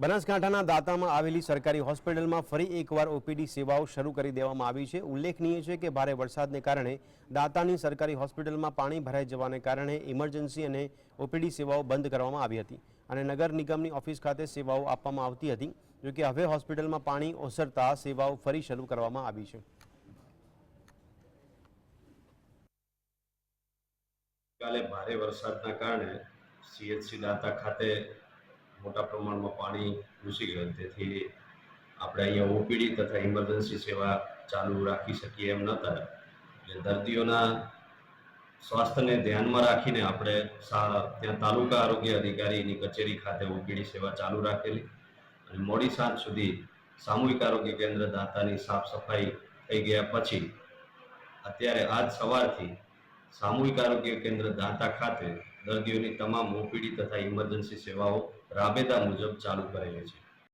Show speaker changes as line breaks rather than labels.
બનાસકાંઠાના દાંતામાં આવેલી સરકારી હોસ્પિટલમાં ફરી એકવાર ઓપીડી સેવાઓ શરૂ કરી દેવામાં આવી છે. ઉલ્લેખનીય છે કે ભારે વરસાદને કારણે દાંતાની સરકારી હોસ્પિટલમાં પાણી ભરાઈ જવાને કારણે ઇમરજન્સી અને ઓપીડી સેવાઓ બંધ કરવામાં આવી હતી અને નગર નિગમની ઓફિસ ખાતે સેવાઓ આપવામાં આવતી હતી. જોકે હવે હોસ્પિટલમાં પાણી ઓસરતા સેવાઓ ફરી શરૂ કરવામાં આવી છે.
કાલે ભારે વરસાદના કારણે સીએચસી દાંતા ખાતે મોટા પ્રમાણમાં પાણી ઘૂસી ગયું. તેથી આપણે અહીંયા ઓપીડી તથા ઇમરજન્સી સેવા ચાલુ રાખી શકીએ એમ નહોતા એટલે દર્દીઓના સ્વાસ્થ્યને ધ્યાનમાં રાખીને આપણે ત્યાં તાલુકા આરોગ્ય અધિકારીની કચેરી ખાતે ઓપીડી સેવા ચાલુ રાખેલી અને મોડી સાંજ સુધી સામૂહિક આરોગ્ય કેન્દ્ર દાંતાની સાફ સફાઈ થઈ ગયા પછી અત્યારે આજ સવારથી સામૂહિક આરોગ્ય કેન્દ્ર દાંતા ખાતે દર્દીઓની તમામ ઓપીડી તથા ઇમરજન્સી સેવાઓ રાબેતા મુજબ ચાલુ કરેલી છે.